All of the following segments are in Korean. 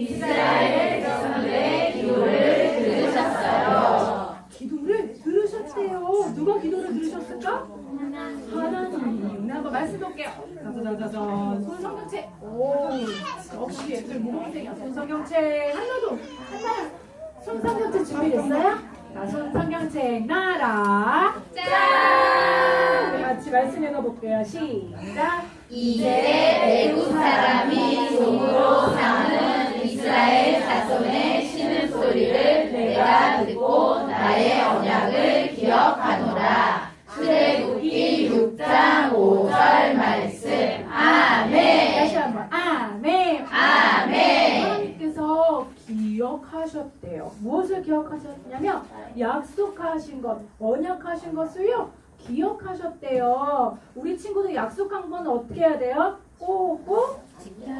이스라엘 백성들의 기도를 들으셨어요. 기도를 들으셨대요. 누가 기도를 들으셨을까? 하나님. 네, 한번 말씀 볼게요. 손성경책. 오, 역시 애들 모범생이야. 손성경책. 한나도. 한나야. 손성경책 준비됐어요? 자, 손성경책 나라. 짠! 같이 말씀 읽어볼게요. 시작. 이제 애국 사람이 종으로 삼는 이스라엘 자손의 신음 소리를 내가 듣고 나의 언약을 기억하노라. 출애굽기 6장 5절 말씀. 아멘. 다시 한번. 아멘. 아멘. 하나님께서 기억하셨대요. 무엇을 기억하셨냐면 약속하신 것, 언약하신 것을요 기억하셨대요. 우리 친구들 약속한 건 어떻게 해야 돼요? 꼭꼭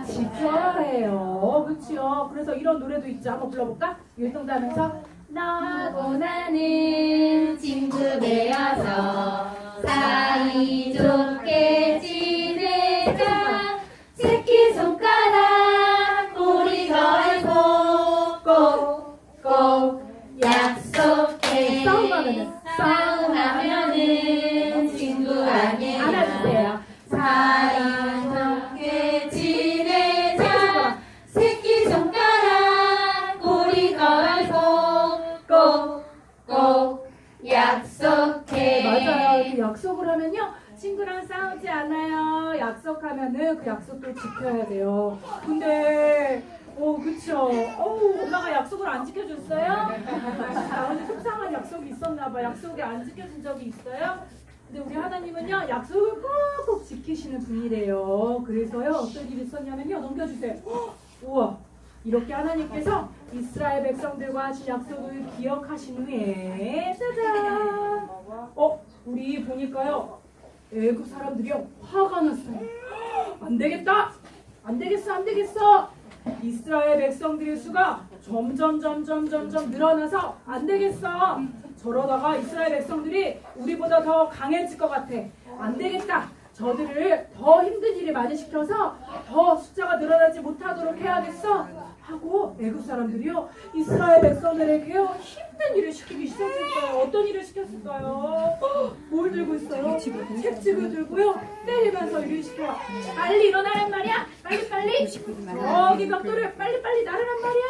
지켜야 해요. 그렇죠? 그래서 이런 노래도 있죠. 한번 불러볼까? 율동하면서 나하고 나는 친 친구랑 싸우지 않아요. 약속하면은 그 약속도 지켜야 돼요. 근데, 어, 그쵸. 어우, 엄마가 약속을 안 지켜줬어요? 아, 오늘 속상한 약속이 있었나봐. 약속이 안 지켜준 적이 있어요? 근데 우리 하나님은요, 약속을 꼭꼭 지키시는 분이래요. 그래서요, 어떤 일이 있었냐면요, 넘겨주세요. 헉, 우와. 이렇게 하나님께서 이스라엘 백성들과 하신 약속을 기억하신 후에 짜잔 어 우리 보니까요 애국 사람들이요 화가 났어요. 안 되겠다! 안 되겠어 안 되겠어! 이스라엘 백성들의 수가 점점 점점 점점 늘어나서 안 되겠어! 저러다가 이스라엘 백성들이 우리보다 더 강해질 것 같아. 안 되겠다 저들을 더 힘든 일에 많이 시켜서 더 숫자가 늘어나지 못하도록 해야겠어 하고 애국 사람들이요 이스라엘 백성들에게요 힘든 일을 시키기 시작했어요. 어떤 일을 시켰을까요? 헉, 뭘 들고 있어요? 책집을 들고요 때리면서 일을 시켜요. 빨리 일어나란 말이야. 빨리 빨리. 저기 벽돌을 빨리 빨리 나르란 말이야.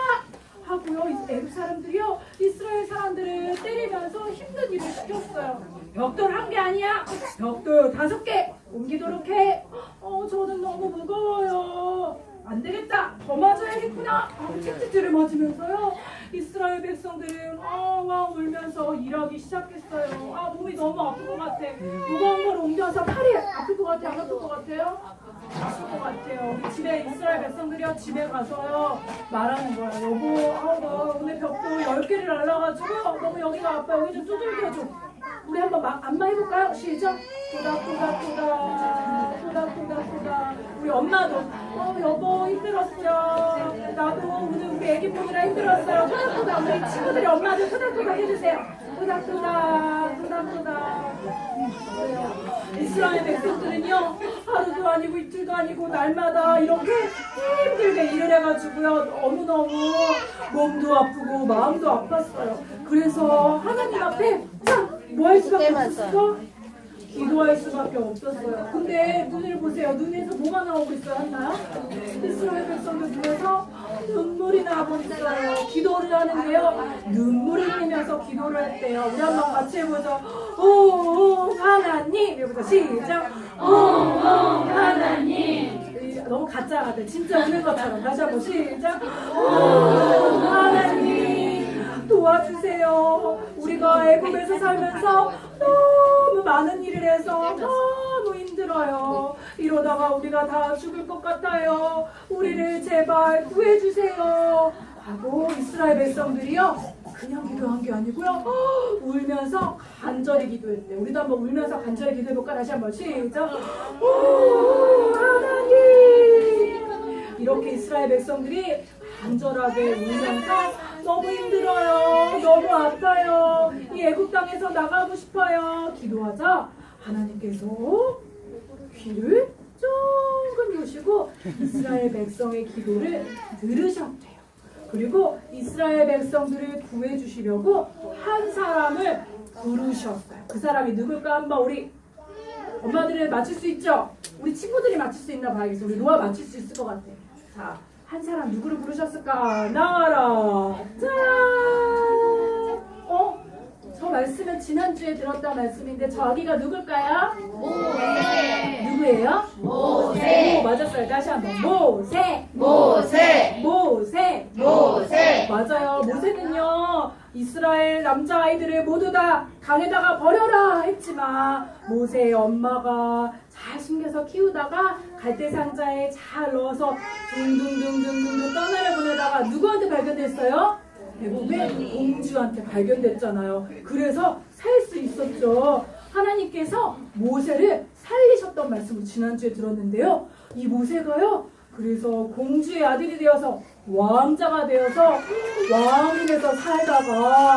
하고요 이 애국 사람들이요 이스라엘 사람들을 때리면서 힘든 일을 시켰어요. 벽돌 한 개 아니야. 벽돌 다섯 개 옮기도록 해. 어 저는 너무 무거워요. 안 되겠다. 더 맞아야겠구나. 하고 채찍질을 맞으면서요. 이스라엘 백성들은 엉엉 울면서 일하기 시작했어요. 아 몸이 너무 아픈 것 같아. 무거운 걸 옮겨서 팔이 아플 것 같아. 안 아플 것 같아요? 아플 것 같아요. 우리 집에 이스라엘 백성들이요 집에 가서요 말하는 거야. 여보, 아우 나 오늘 벽돌 10개를 날라가지고 너무 여기가 아파. 여기 좀 두들겨줘. 우리 한번 막 안마 해볼까요? 시작. 토닥토닥토닥 토닥토닥토닥 우리 엄마도 어 여보 힘들었어요. 나도 오늘 우리 애기 보느라 힘들었어요. 토닥토닥 우리 친구들이 엄마들 토닥토닥 해주세요. 토닥토닥 토닥토닥. 이스라엘 백성들은요 하루도 아니고 이틀도 아니고 날마다 이렇게 힘들게 일을 해가지고요 너무너무 몸도 아프고 마음도 아팠어요. 그래서 하나님 앞에 뭐 할 수밖에 없었어? 기도할 수밖에 없었어요. 근데 눈을 보세요. 눈에서 뭐가 나오고 있어요, 한나요? 이스라엘 백성들 눈에서 눈물이 나고 있어요. 기도를 하는데요. 눈물을 흘리면서 기도를 했대요. 우리 한번 같이 해보죠. 오, 하나님. 이거부터 시작. 오, 하나님. 이- 너무 가짜 같아. 진짜 우는 것처럼. 다시 한번 시작. 오, 하나님. 도와주세요. 우리가 애굽에서 살면서 너무 많은 일을 해서 너무 힘들어요. 이러다가 우리가 다 죽을 것 같아요. 우리를 제발 구해주세요. 하고 이스라엘 백성들이요. 그냥 기도한 게 아니고요. 울면서 간절히 기도했대. 우리도 한번 울면서 간절히 기도해볼까? 다시 한번 시작. 오, 하나님. 이렇게 이스라엘 백성들이 간절하게 울면서 너무 힘들어요. 너무 아파요. 이 애국 땅에서 나가고 싶어요. 기도하자 하나님께서 귀를 쫑긋 여시고 이스라엘 백성의 기도를 들으셨대요. 그리고 이스라엘 백성들을 구해주시려고 한 사람을 부르셨어요. 그 사람이 누굴까 한번 우리 엄마들을 맞출 수 있죠? 우리 친구들이 맞출 수 있나 봐야겠어. 우리 노아 맞출 수 있을 것 같아. 자, 한 사람 누구를 부르셨을까? 나와라. 짠! 어? 저 말씀은 지난주에 들었던 말씀인데 저 아기가 누굴까요? 누구예요? 모세. 오, 맞았어요. 다시 한번. 모세. 모세. 모세. 모세. 맞아요. 모세는요, 이스라엘 남자아이들을 모두 다 강에다가 버려라 했지만, 모세의 엄마가 잘 숨겨서 키우다가 갈대 상자에 잘 넣어서 둥둥둥둥둥둥 떠나려 보내다가 누구한테 발견됐어요? 대부분 공주한테 발견됐잖아요. 그래서 살 수 있었죠. 하나님께서 모세를 살리셨던 말씀을 지난주에 들었는데요. 이 모세가요. 그래서 공주의 아들이 되어서 왕자가 되어서 왕이 돼서 살다가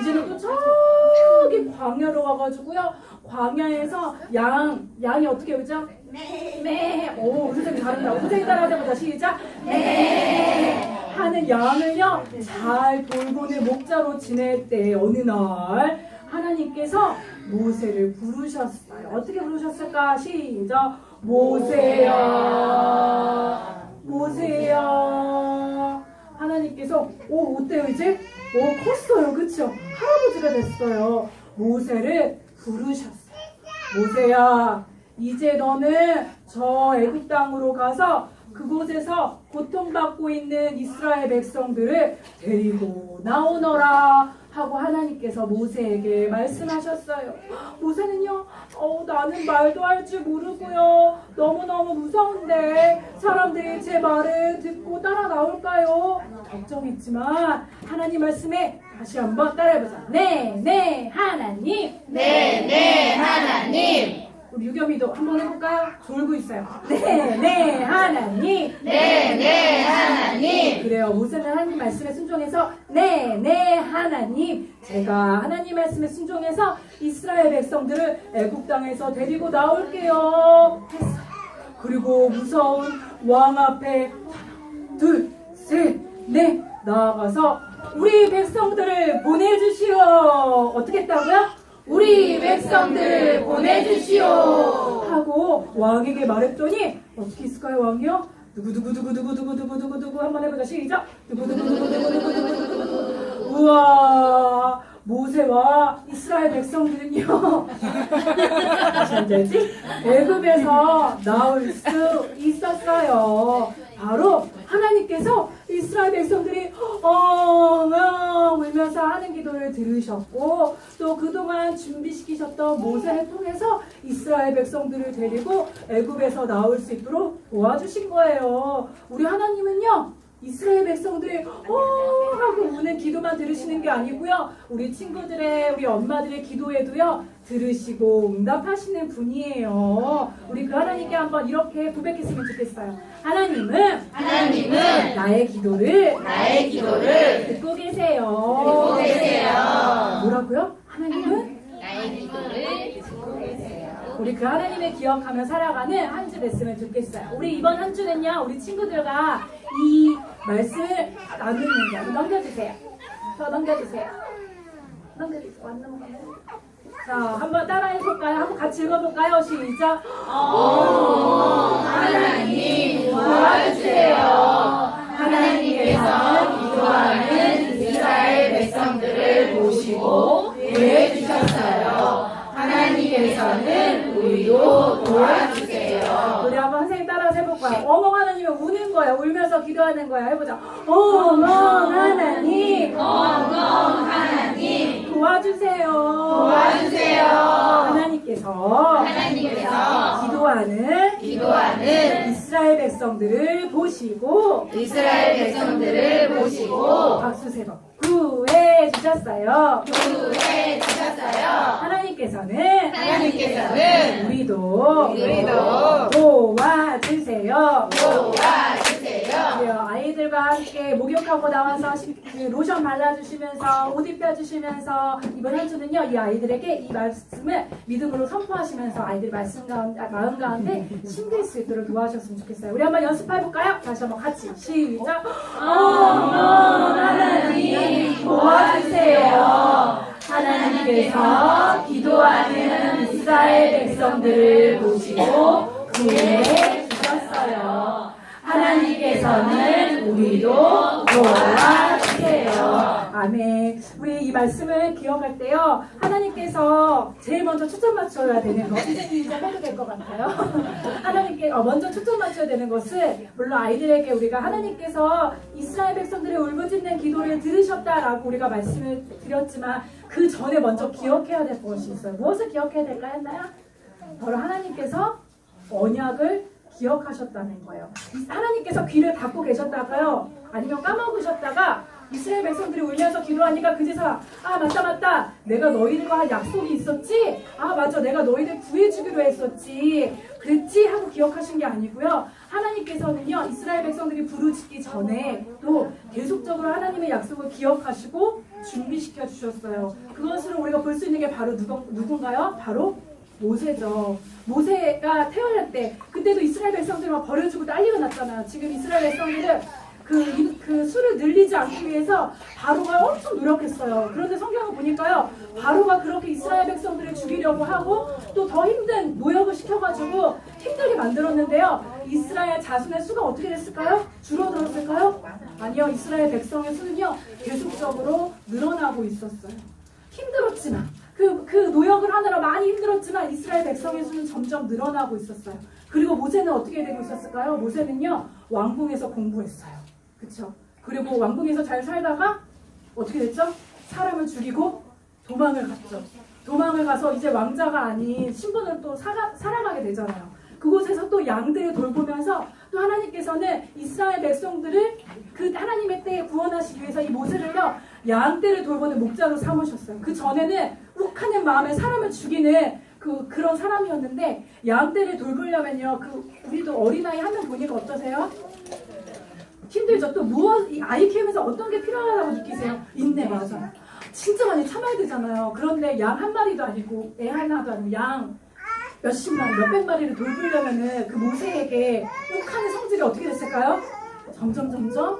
이제는 또 저기 광야로 가가지고요. 광야에서 양, 양이 어떻게 오죠? 네. 오, 선생님 잘한다. 선생님 따라하자마자 시작. 네. 하는 양을요, 잘 돌보는 목자로 지낼 때 어느 날 하나님께서 모세를 부르셨어요. 어떻게 부르셨을까? 시작. 모세야. 모세야. 하나님께서 오 어때요 이제? 오 컸어요 그쵸? 할아버지가 됐어요 모세를 부르셨어요 모세야 이제 너는 저 애굽 땅으로 가서 그곳에서 고통받고 있는 이스라엘 백성들을 데리고 나오너라 하고 하나님께서 모세에게 말씀하셨어요. 모세는요, 어, 나는 말도 할 줄 모르고요. 너무너무 무서운데 사람들이 제 말을 듣고 따라 나올까요? 걱정했지만 하나님 말씀에 다시 한번 따라해보자. 네, 네, 하나님. 네, 네, 하나님. 우리 유겸이도 한번 해볼까요? 졸고 있어요. 네, 네, 하나님. 네. 그래요. 모세는 하나님 말씀에 순종해서 네, 네, 하나님. 제가 하나님 말씀에 순종해서 이스라엘 백성들을 애굽 땅에서 데리고 나올게요. 했어요. 그리고 무서운 왕 앞에 둘, 셋, 넷 나아가서 우리 백성들을 보내주시오. 어떻게 했다고요? 우리 백성들을 보내주시오. 하고 왕에게 말했더니 어떻게 있을까요, 왕이요? 두구두구두구두구두구두구두구 한번 해보자 시작 두구두구두구두구두구두구 우와 모세와 이스라엘 백성들은요 다시 앉아야지 애굽에서 나올 수 있었어요 바로 하나님께서 이스라엘 백성들이 엉엉 울면서 하는 기도를 들으셨고 또 그동안 준비시키셨던 모세를 통해서 이스라엘 백성들을 데리고 애굽에서 나올 수 있도록 도와주신 거예요. 우리 하나님은요. 이스라엘 백성들이 어 하고 우는 기도만 들으시는 게 아니고요. 우리 친구들의 우리 엄마들의 기도에도요. 들으시고 응답하시는 분이에요. 우리 그 하나님께 한번 이렇게 고백했으면 좋겠어요. 하나님은 하나님은 나의 기도를 나의 기도를 듣고 계세요. 듣고 계세요. 뭐라고요? 하나님은 나의 기도를 듣고 계세요. 우리 그 하나님을 기억하며 살아가는 한 주 됐으면 좋겠어요. 우리 이번 한 주는요, 우리 친구들과 이 말씀을 나누는 거예요. 넘겨주세요. 더 넘겨주세요. 넘겨주세요. 완 넘어가요. 자, 한번 따라해볼까요? 한번 같이 읽어볼까요? 시작. 하나님 도와주세요. 하나님께서 기도하는 이스라엘 백성들을 보시고 구해주셨어요. 하나님께서는 우리도 도와주세요. 어멍 하나님은 우는 거야. 울면서 기도하는 거야. 해보자. 어멍 하나님 엉엉 하나님 도와주세요. 도와주세요. 하나님께서 하나님께서 기도하는 기도하는 이스라엘 백성들을 보시고 이스라엘 백성들을 보시고 박수 세 번 구해 주셨어요. 구해 주셨어요. 하나님께서는 하나님께서는 우리도 우리도 도와주세요. 도와주세요. 그래요. 아이들과 함께 목욕하고 나와서 시- 그 로션 발라주시면서 옷 입혀주시면서 이번 한 주는요 이 아이들에게 이 말씀을 믿음으로 선포하시면서 아이들 말씀 가운데 아, 마음 가운데 심길 수 있도록 도와주셨으면 좋겠어요. 우리 한번 연습해 볼까요? 다시 한번 같이 시작. 어머 하나님 도와주세요. 하나님께서 기도하는 이스라엘 백성들을 보시고 구해 주셨어요. 하나님께서는 우리도 도와주세요. 아멘. 우리 이 말씀을 기억할 때요. 하나님께서 제일 먼저 초점 맞춰야 되는 거. 선생님이 좀 해도 될 것 같아요. 하나님께 어, 먼저 초점 맞춰야 되는 것은 물론 아이들에게 우리가 하나님께서 이스라엘 백성들의 울부짖는 기도를 들으셨다라고 우리가 말씀을 드렸지만 그 전에 먼저 기억해야 될 것이 있어요. 무엇을 기억해야 될까 했나요? 바로 하나님께서 언약을 기억하셨다는 거예요. 하나님께서 귀를 닫고 계셨다가요, 아니면 까먹으셨다가 이스라엘 백성들이 울면서 기도하니까 그제서 아 맞다 맞다. 내가 너희들과 한 약속이 있었지? 아 맞아. 내가 너희들 구해주기로 했었지. 그랬지? 하고 기억하신 게 아니고요. 하나님께서는요 이스라엘 백성들이 부르짖기 전에 또 계속적으로 하나님의 약속을 기억하시고 준비시켜 주셨어요. 그것으로 우리가 볼 수 있는 게 바로 누군, 누군가요? 바로 모세죠. 모세가 태어날 때 그때도 이스라엘 백성들이 막 버려주고 난리가 났잖아요. 지금 이스라엘 백성들은 그, 이- 그 수를 늘리지 않기 위해서 바로가 엄청 노력했어요. 그런데 성경을 보니까요. 바로가 그렇게 이스라엘 백성들을 죽이려고 하고 또 더 힘든 모욕을 시켜가지고 힘들게 만들었는데요. 이스라엘 자손의 수가 어떻게 됐을까요? 줄어들었을까요? 아니요. 이스라엘 백성의 수는요. 계속적으로 늘어나고 있었어요. 힘들었지만 그, 그 노역을 하느라 많이 힘들었지만 이스라엘 백성의 수는 점점 늘어나고 있었어요. 그리고 모세는 어떻게 되고 있었을까요? 모세는요 왕궁에서 공부했어요. 그쵸? 그리고 왕궁에서 잘 살다가 어떻게 됐죠? 사람을 죽이고 도망을 갔죠. 도망을 가서 이제 왕자가 아닌 신분을 또 살아, 살아가게 되잖아요. 그곳에서 또 양들을 돌보면서 또 하나님께서는 이스라엘 백성들을 그 하나님의 때에 구원하시기 위해서 이 모세를요 양떼를 돌보는 목자로 삼으셨어요. 그 전에는 욱하는 마음에 사람을 죽이는 그 그런 사람이었는데 양떼를 돌보려면요 그 우리도 어린아이 한 명 보니까 어떠세요? 힘들죠. 또 무엇 이 아이 키우면서 어떤 게 필요하다고 느끼세요? 인내 맞아요. 진짜 많이 참아야 되잖아요. 그런데 양 한 마리도 아니고 애 하나도 아니고 양 몇십 마리, 몇백 마리를 돌보려면은 그 모세에게 욱하는 성질이 어떻게 됐을까요? 점점 점점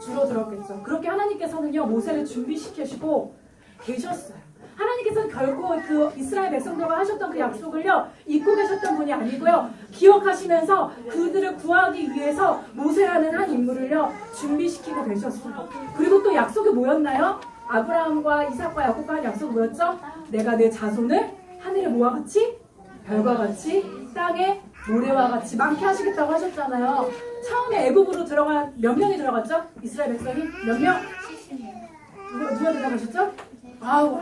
줄어들었겠죠. 그렇게 하나님께서는요 모세를 준비시키시고 계셨어요. 하나님께서는 결코 그 이스라엘 백성들과 하셨던 그 약속을요 잊고 계셨던 분이 아니고요 기억하시면서 그들을 구하기 위해서 모세라는 한 인물을요 준비시키고 계셨어요. 그리고 또 약속이 뭐였나요? 아브라함과 이삭과 야곱과 한 약속이 뭐였죠? 내가 내 자손을 하늘의 모와 같이 별과 같이 땅에 모래와 같이 많게 하시겠다고 하셨잖아요. 처음에 애굽으로 들어간 몇 명이 들어갔죠? 이스라엘 백성이 몇 명? 누가 들어가셨죠? 아우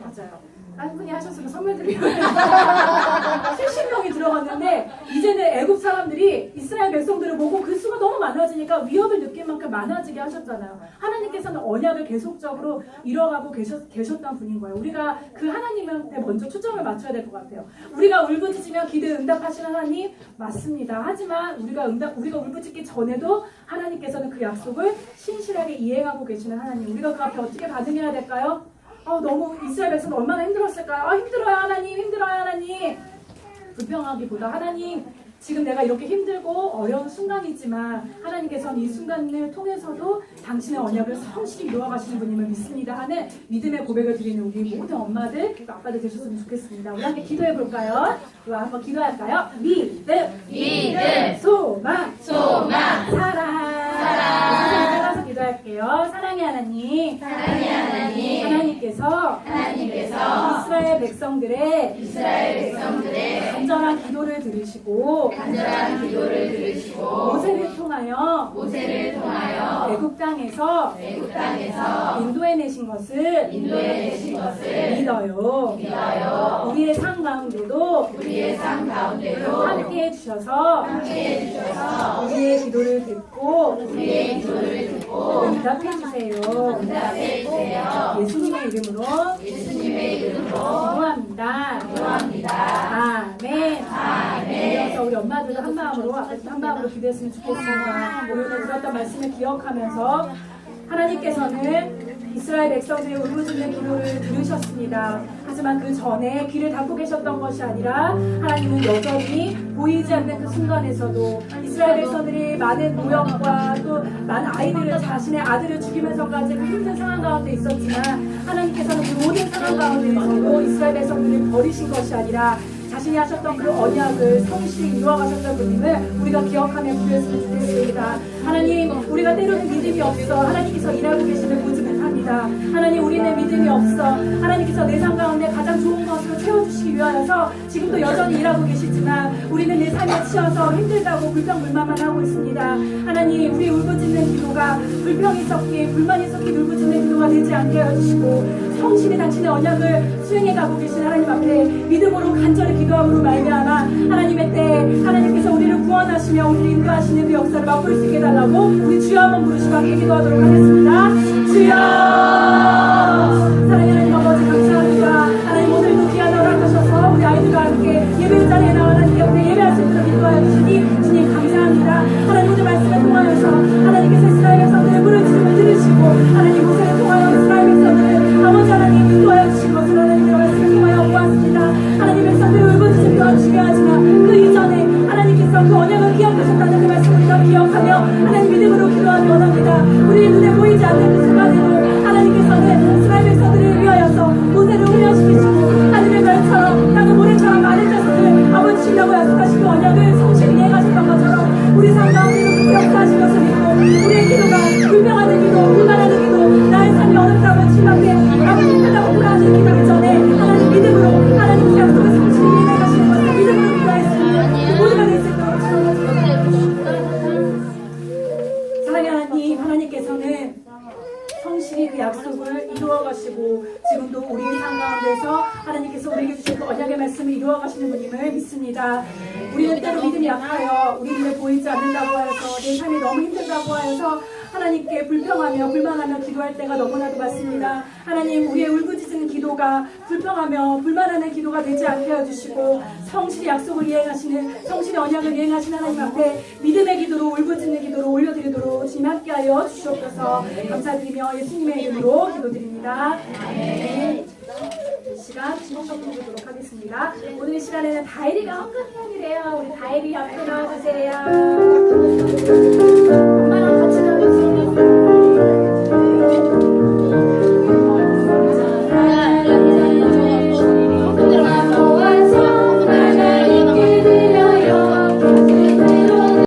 맞아요. 딴 분이 하셨으면 선물 드리고 70명이 들어갔는데 이제는 애굽 사람들이 이스라엘 백성들을 보고 그 수가 너무 많아지니까 위협을 느낄 만큼 많아지게 하셨잖아요. 하나님께서는 언약을 계속적으로 이뤄가고 계셨, 계셨던 분인 거예요. 우리가 그 하나님한테 먼저 초점을 맞춰야 될 것 같아요. 우리가 울부짖으면 기대 응답하시는 하나님 맞습니다. 하지만 우리가 응답 우리가 울부짖기 전에도 하나님께서는 그 약속을 신실하게 이행하고 계시는 하나님. 우리가 그 앞에 어떻게 반응해야 될까요? 아 너무 이스라엘 백성 얼마나 힘들었을까요? 아 힘들어요 하나님 힘들어요 하나님 불평하기보다 하나님 지금 내가 이렇게 힘들고 어려운 순간이지만 하나님께서는 이 순간을 통해서도 당신의 언약을 성실히 이루어가시는 분임을 믿습니다 하는 믿음의 고백을 드리는 우리 모든 엄마들 또 아빠들 되셨으면 좋겠습니다. 우리 함께 기도해 볼까요? 우리 한번 기도할까요? 믿음, 믿음, 소망, 소망, 사랑. 사랑. 기도할게요. 사랑의 하나님, 사랑의 하나님, 하나님께서 하나님께서 이스라엘 백성들의 이스라엘 백성들의 간절한 기도를 들으시고 간절한 기도를 들으시고 모세를 통하여 모세를 통하여 애굽 땅에서 애굽 땅에서 인도해내신 것을 인도해내신 것을 믿어요. 믿어요. 우리의 삶 가운데도 우리의 삶 가운데도 함께 해주셔서 함께 해 주셔서 우리의 기도를 듣고 우리의 기도를 듣고 응답해 주세요. 응답해 주세요. 예수님의 이름으로 예수님의 이름으로 기도합니다. 기도합니다. 아멘. 아멘. 그래서 우리 엄마들도 한 마음으로 아버지 한 마음으로 기도했으면 좋겠습니다. 오늘 들었던 말씀을 기억하면서 하나님께서는 이스라엘 백성들의 울부짖는 기도를 들으셨습니다. 하지만 그 전에 귀를 닫고 계셨던 것이 아니라 하나님은 여전히 보이지 않는 그 순간에서도 이스라엘 백성들이 많은 노역과 또 많은 아이들을 자신의 아들을 죽이면서까지 그 힘든 상황 가운데 있었지만 하나님께서는 그 모든 상황 가운데서도 이스라엘 백성들을 버리신 것이 아니라 자신이 하셨던 그 언약을 성실히 이루어가셨던 분님을 우리가 기억하며 기도했으면 좋겠습니다. 하나님, 우리가 때로는 믿음이 없어 하나님께서 일하고 계시는 보 지 못합니다. 하나님, 우리는 믿음이 없어 하나님께서 내 삶 가운데 가장 좋은 것으로 채워주시기 위하여서 지금도 여전히 일하고 계시지만 우리는 내 삶에 치여서 힘들다고 불평불만만 하고 있습니다. 하나님, 우리 울부짖는 기도가 불평이 섞인 불만이 섞인 울부짖는 기도가 되지 않게 해주시고 성실히 당신의 언약을 수행해 가고 계신 하나님 앞에 믿음으로 간절히 기도함으로 말미암아 하나님의 때 하나님께서 우리를 구원하시며 우리를 인도하시는 그 역사를 맛볼 수 있게 해달라고 우리 주여 한번 부르시고 함께 기도하도록 하겠습니다 사랑하는 아버지 감사합니다. 하나님 오늘도 귀한 허락하셔서 우리 아이들과 함께 예배 자리에 나 하시는 성실히 언약을 이행하시는 하나님 앞에 믿음의 기도로 울부짖는 기도로 올려드리도록 주님 함께하여 주시옵소서 감사드리며 예수님의 이름으로 기도드립니다. 아멘. 이 시간 진짜 드리도록 하겠습니다. 오늘 이 시간에는 다이리가 헌금이이래요 우리 다이리 앞에 나와주세요.